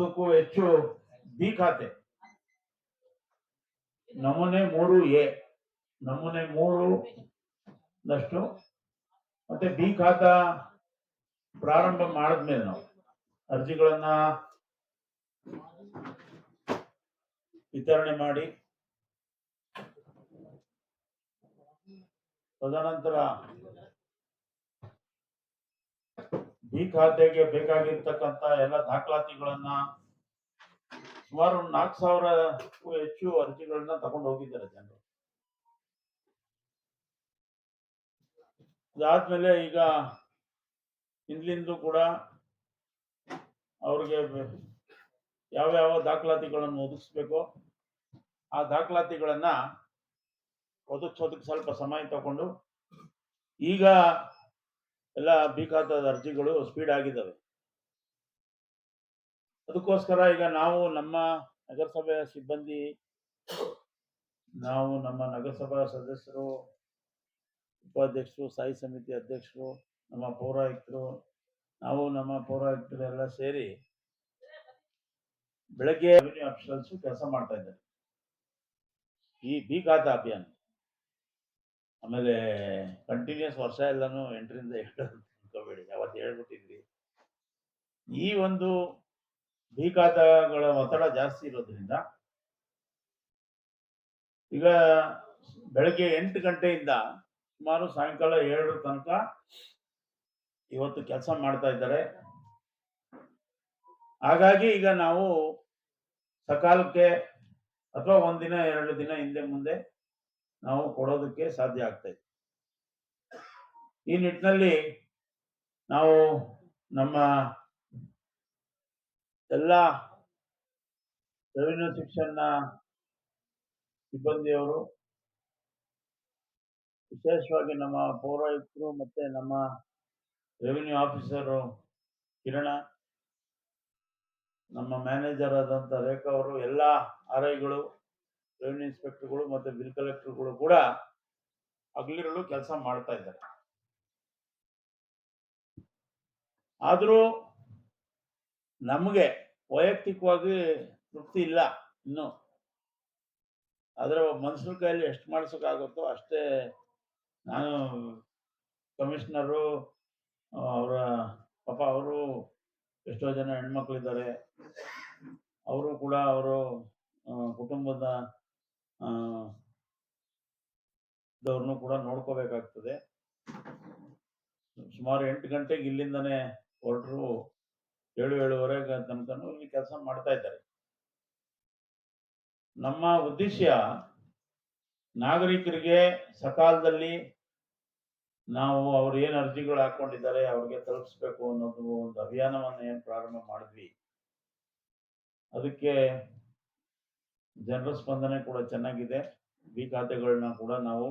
ಹತ್ತಕ್ಕೂ ಹೆಚ್ಚು ಬಿ ಖಾತೆ ನಮೂನೆ ಮೂರು ಎ ನಮೂನೆ ಮೂರು ದಷ್ಟು ಮತ್ತೆ ಬಿ ಖಾತಾ ಪ್ರಾರಂಭ ಮಾಡಿದ್ಮೇಲೆ ನಾವು ಅರ್ಜಿಗಳನ್ನ ವಿತರಣೆ ಮಾಡಿ ತದನಂತರ ಈ ಖಾತೆಗೆ ಬೇಕಾಗಿರ್ತಕ್ಕಂತ ಎಲ್ಲ ದಾಖಲಾತಿಗಳನ್ನ ಸುಮಾರು ನಾಲ್ಕು ಸಾವಿರಕ್ಕೂ ಹೆಚ್ಚು ಅರ್ಜಿಗಳನ್ನ ತಗೊಂಡು ಹೋಗಿದ್ದಾರೆ ಜನರು. ಅದಾದ್ಮೇಲೆ ಈಗ ಹಿಂದ್ಲಿಂದು ಕೂಡ ಅವ್ರಿಗೆ ಯಾವ್ಯಾವ ದಾಖಲಾತಿಗಳನ್ನು ಒದಗಿಸ್ಬೇಕು, ಆ ದಾಖಲಾತಿಗಳನ್ನ ಒದಗಿಸೋದಕ್ಕೆ ಸ್ವಲ್ಪ ಸಮಯ ತಗೊಂಡು ಈಗ ಎಲ್ಲ ಬೇಕಾದ ಅರ್ಜಿಗಳು ಸ್ಪೀಡ್ ಆಗಿದ್ದಾವೆ. ಅದಕ್ಕೋಸ್ಕರ ಈಗ ನಾವು ನಮ್ಮ ನಗರಸಭೆಯ ಸಿಬ್ಬಂದಿ, ನಾವು ನಮ್ಮ ನಗರಸಭಾ ಸದಸ್ಯರು, ಉಪಾಧ್ಯಕ್ಷರು, ಸ್ಥಾಯಿ ಸಮಿತಿ ಅಧ್ಯಕ್ಷರು, ನಮ್ಮ ಪೌರಾಯುಕ್ತರು, ನಾವು ನಮ್ಮ ಪೌರಾಯುಕ್ತರು ಎಲ್ಲ ಸೇರಿ ಬೆಳಗ್ಗೆ ರೆವಿನ್ಯೂ ಕೆಲಸ ಮಾಡ್ತಾ ಇದ್ದಾರೆ. ಈ ಬಿ ಖಾತಾ ಅಭಿಯಾನ. ಆಮೇಲೆ ಕಂಟಿನ್ಯೂಸ್ ವರ್ಷ ಎಲ್ಲಾನು ಎಂಟರಿಂದ ಏಳು ಅನ್ಕೋಬೇಡಿ ಅವತ್ತು ಹೇಳ್ಬಿಟ್ಟಿದ್ವಿ ಈ ಒಂದು ಭೀಕಾತಗಳ ಒತ್ತಡ ಜಾಸ್ತಿ ಇರೋದ್ರಿಂದ ಈಗ ಬೆಳಗ್ಗೆ ಎಂಟು ಗಂಟೆಯಿಂದ ಸುಮಾರು ಸಾಯಂಕಾಲ ಏಳರ ತನಕ ಇವತ್ತು ಕೆಲಸ ಮಾಡ್ತಾ ಇದ್ದಾರೆ. ಹಾಗಾಗಿ ಈಗ ನಾವು ಸಕಾಲಕ್ಕೆ ಅಥವಾ ಒಂದಿನ, ಎರಡು ದಿನ ಹಿಂದೆ ಮುಂದೆ ನಾವು ಕೊಡೋದಕ್ಕೆ ಸಾಧ್ಯ ಆಗ್ತಾ ಇದೆ. ಈ ನಿಟ್ಟಿನಲ್ಲಿ ನಾವು ನಮ್ಮ ಎಲ್ಲ ರೆವಿನ್ಯೂ ಶಿಕ್ಷಣ ಸಿಬ್ಬಂದಿಯವರು, ವಿಶೇಷವಾಗಿ ನಮ್ಮ ಪೌರಾಯುಕ್ತರು ಮತ್ತೆ ನಮ್ಮ ರೆವಿನ್ಯೂ ಆಫೀಸರು ಕಿರಣ, ನಮ್ಮ ಮ್ಯಾನೇಜರ್ ಆದಂಥ ರೇಖಾ ಅವರು, ಎಲ್ಲ ಆರ್ ಐಗಳು ರೆವಿನ್ಯೂ ಇನ್ಸ್ಪೆಕ್ಟರ್ಗಳು ಮತ್ತೆ ಬಿಲ್ ಕಲೆಕ್ಟರ್ಗಳು ಕೂಡ ಹಗಲಿರಲು ಕೆಲಸ ಮಾಡ್ತಾ ಇದ್ದಾರೆ. ಆದರೂ ನಮಗೆ ವೈಯಕ್ತಿಕವಾಗಿ ತೃಪ್ತಿ ಇಲ್ಲ ಇನ್ನು. ಆದರೆ ಮನುಷ್ಯರ ಕೈಯಲ್ಲಿ ಎಷ್ಟು ಮಾಡಿಸೋಕ್ಕಾಗುತ್ತೋ ಅಷ್ಟೇ ನಾನು ಕಮಿಷನರು, ಅವರ ಪಾಪ ಅವರು ಎಷ್ಟೋ ಜನ ಹೆಣ್ಮಕ್ಳಿದ್ದಾರೆ. ಅವರು ಕೂಡ ಅವರು ಕುಟುಂಬದ ದವ್ರನ್ನು ಕೂಡ ನೋಡ್ಕೋಬೇಕಾಗ್ತದೆ. ಸುಮಾರು ಎಂಟು ಗಂಟೆಗೆ ಇಲ್ಲಿಂದನೇ ಹೊರಟರು ಏಳು, ಏಳುವರೆಗೆ ತನಕ ಇಲ್ಲಿ ಕೆಲಸ ಮಾಡ್ತಾ ಇದ್ದಾರೆ. ನಮ್ಮ ಉದ್ದೇಶ ನಾಗರಿಕರಿಗೆ ಸಕಾಲದಲ್ಲಿ ನಾವು ಅವ್ರು ಏನು ಅರ್ಜಿಗಳು ಹಾಕೊಂಡಿದ್ದಾರೆ ಅವ್ರಿಗೆ ತಲುಪಿಸ್ಬೇಕು ಅನ್ನೋದು ಒಂದು ಅಭಿಯಾನವನ್ನು ಏನು ಪ್ರಾರಂಭ ಮಾಡಿದ್ವಿ. ಅದಕ್ಕೆ ಜನರ ಸ್ಪಂದನೆ ಕೂಡ ಚೆನ್ನಾಗಿದೆ. ಬಿ ಖಾತೆಗಳನ್ನ ಕೂಡ ನಾವು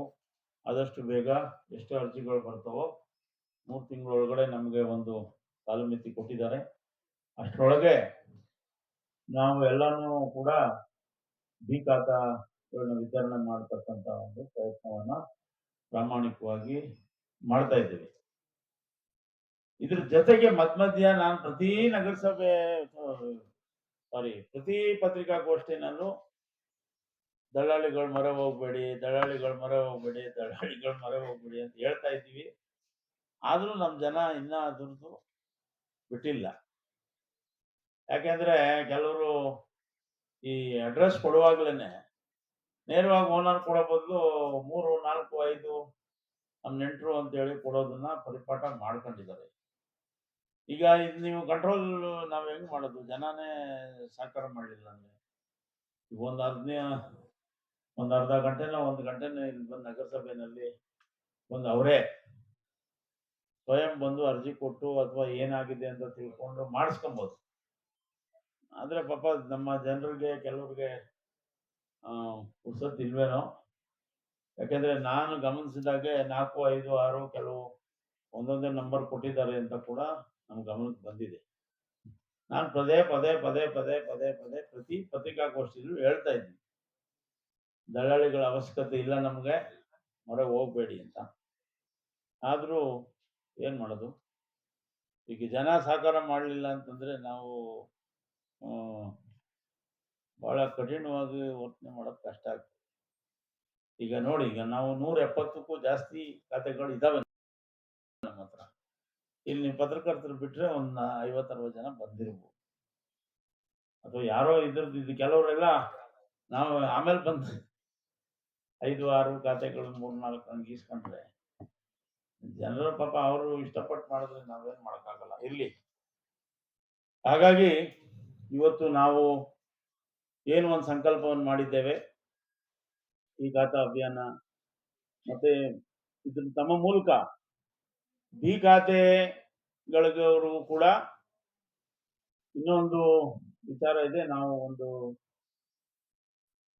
ಆದಷ್ಟು ಬೇಗ ಎಷ್ಟು ಅರ್ಜಿಗಳು ಬರ್ತವೋ ಮೂರು ತಿಂಗಳೊಳಗಡೆ ನಮಗೆ ಒಂದು ಕಾಲಮಿತಿ ಕೊಟ್ಟಿದ್ದಾರೆ. ಅಷ್ಟರೊಳಗೆ ನಾವು ಎಲ್ಲಾನು ಕೂಡ ಬಿ ಖಾತಾಗಳನ್ನ ವಿತರಣೆ ಮಾಡತಕ್ಕಂತ ಒಂದು ಪ್ರಯತ್ನವನ್ನ ಪ್ರಾಮಾಣಿಕವಾಗಿ ಮಾಡ್ತಾ ಇದ್ದೀವಿ. ಇದ್ರ ಜೊತೆಗೆ ಮಧ್ಯ ಮಧ್ಯ ನಾನು ಪ್ರತಿ ನಗರಸಭೆ ಸಾರಿ ಪ್ರತಿ ಪತ್ರಿಕಾಗೋಷ್ಠಿನಲ್ಲೂ ದಳ್ಳಾಳಿಗಳ ಮೊರೆ ಹೋಗ್ಬೇಡಿ ದಳ್ಳಾಳಿಗಳ ಮೊರೆ ಹೋಗ್ಬೇಡಿ ದಳ್ಳಾಳಿಗಳ ಮೊರೆ ಹೋಗ್ಬೇಡಿ ಅಂತ ಹೇಳ್ತಾ ಇದ್ದೀವಿ. ಆದರೂ ನಮ್ಮ ಜನ ಇನ್ನ ಅದ್ರದ್ದು ಬಿಟ್ಟಿಲ್ಲ. ಯಾಕೆಂದ್ರೆ ಕೆಲವರು ಈ ಅಡ್ರೆಸ್ ಕೊಡುವಾಗ್ಲೇನೆ ನೇರವಾಗಿ ಓನರ್ ಕೊಡೋ ಬದಲು ಮೂರು, ನಾಲ್ಕು, ಐದು ನಮ್ಮ ನೆಂಟರು ಅಂತ ಹೇಳಿ ಕೊಡೋದನ್ನ ಪರಿಪಾಠ ಮಾಡ್ಕೊಂಡಿದ್ದಾರೆ. ಈಗ ಇದು ನೀವು ಕಂಟ್ರೋಲ್ ನಾವು ಹೆಂಗೆ ಮಾಡೋದು? ಜನನೇ ಸಹಕಾರ ಮಾಡಲಿಲ್ಲ ಅಂದ್ರೆ? ಈಗ ಒಂದು ಅರ್ಧ ಒಂದು ಅರ್ಧ ಗಂಟೆನ ಒಂದು ಗಂಟೆನ ಇಲ್ಲಿ ನಗರಸಭೆಯಲ್ಲಿ ಒಂದು ಅವರೇ ಸ್ವಯಂ ಬಂದು ಅರ್ಜಿ ಕೊಟ್ಟು ಅಥವಾ ಏನಾಗಿದೆ ಅಂತ ತಿಳ್ಕೊಂಡು ಮಾಡಿಸ್ಕೊಬೋದು. ಆದರೆ ಪಾಪ ನಮ್ಮ ಜನರಿಗೆ ಕೆಲವ್ರಿಗೆ, ಆ ಪುರ್ಸೊತ್ತು ಇಲ್ವೇನೋ? ಯಾಕೆಂದ್ರೆ ನಾನು ಗಮನಿಸಿದಾಗೆ ನಾಲ್ಕು, ಐದು, ಆರು ಕೆಲವು ಒಂದೊಂದೇ ನಂಬರ್ ಕೊಟ್ಟಿದ್ದಾರೆ ಅಂತ ಕೂಡ ನಮ್ಮ ಗಮನಕ್ಕೆ ಬಂದಿದೆ. ನಾನು ಪದೇ ಪದೇ ಪದೇ ಪದೇ ಪದೇ ಪದೇ ಪ್ರತಿ ಪತ್ರಿಕಾಗೋಷ್ಠಿಯಲ್ಲೂ ಹೇಳ್ತಾ ಇದ್ದೀನಿ. ದಳ್ಳಾಳಿಗಳ ಅವಶ್ಯಕತೆ ಇಲ್ಲ ನಮಗೆ, ಮೊರೆ ಹೋಗ್ಬೇಡಿ ಅಂತ. ಆದರೂ ಏನು ಮಾಡೋದು? ಈಗ ಜನ ಸಹಕಾರ ಮಾಡಲಿಲ್ಲ ಅಂತಂದ್ರೆ ನಾವು ಭಾಳ ಕಠಿಣವಾಗಿ ವರ್ತನೆ ಮಾಡೋದು ಕಷ್ಟ ಆಗ್ತದೆ. ಈಗ ನೋಡಿ, ಈಗ ನಾವು ನೂರ ಎಪ್ಪತ್ತಕ್ಕೂ ಜಾಸ್ತಿ ಖಾತೆಗಳು ಇದಾವೆ ನಮ್ಮ ಹತ್ರ. ಇಲ್ಲಿ ಪತ್ರಕರ್ತರು ಬಿಟ್ಟರೆ ಒಂದು ಐವತ್ತರವತ್ತು ಜನ ಬಂದಿರ್ಬೋದು. ಅಥವಾ ಯಾರೋ ಇದ್ರದ್ದು ಇದು ಕೆಲವರೆಲ್ಲ ನಾವು ಆಮೇಲೆ ಬಂದ ಐದು ಆರು ಖಾತೆಗಳು ಮೂರು ನಾಲ್ಕು ಗೀಸ್ಕೊಂಡ್ರೆ ಜನರ ಪಾಪ ಅವರು ಇಷ್ಟಪಟ್ಟು ಮಾಡಿದ್ರೆ ನಾವೇನು ಮಾಡೋಕ್ಕಾಗಲ್ಲ. ಇರ್ಲಿ. ಹಾಗಾಗಿ ಇವತ್ತು ನಾವು ಏನು ಒಂದು ಸಂಕಲ್ಪವನ್ನು ಮಾಡಿದ್ದೇವೆ ಈ ಖಾತಾ ಅಭಿಯಾನ ಮತ್ತೆ ಇದ್ರ ತಮ್ಮ ಮೂಲಕ ಬಿ ಖಾತೆಗಳಿಗೂ ಕೂಡ ಇನ್ನೊಂದು ವಿಚಾರ ಇದೆ. ನಾವು ಒಂದು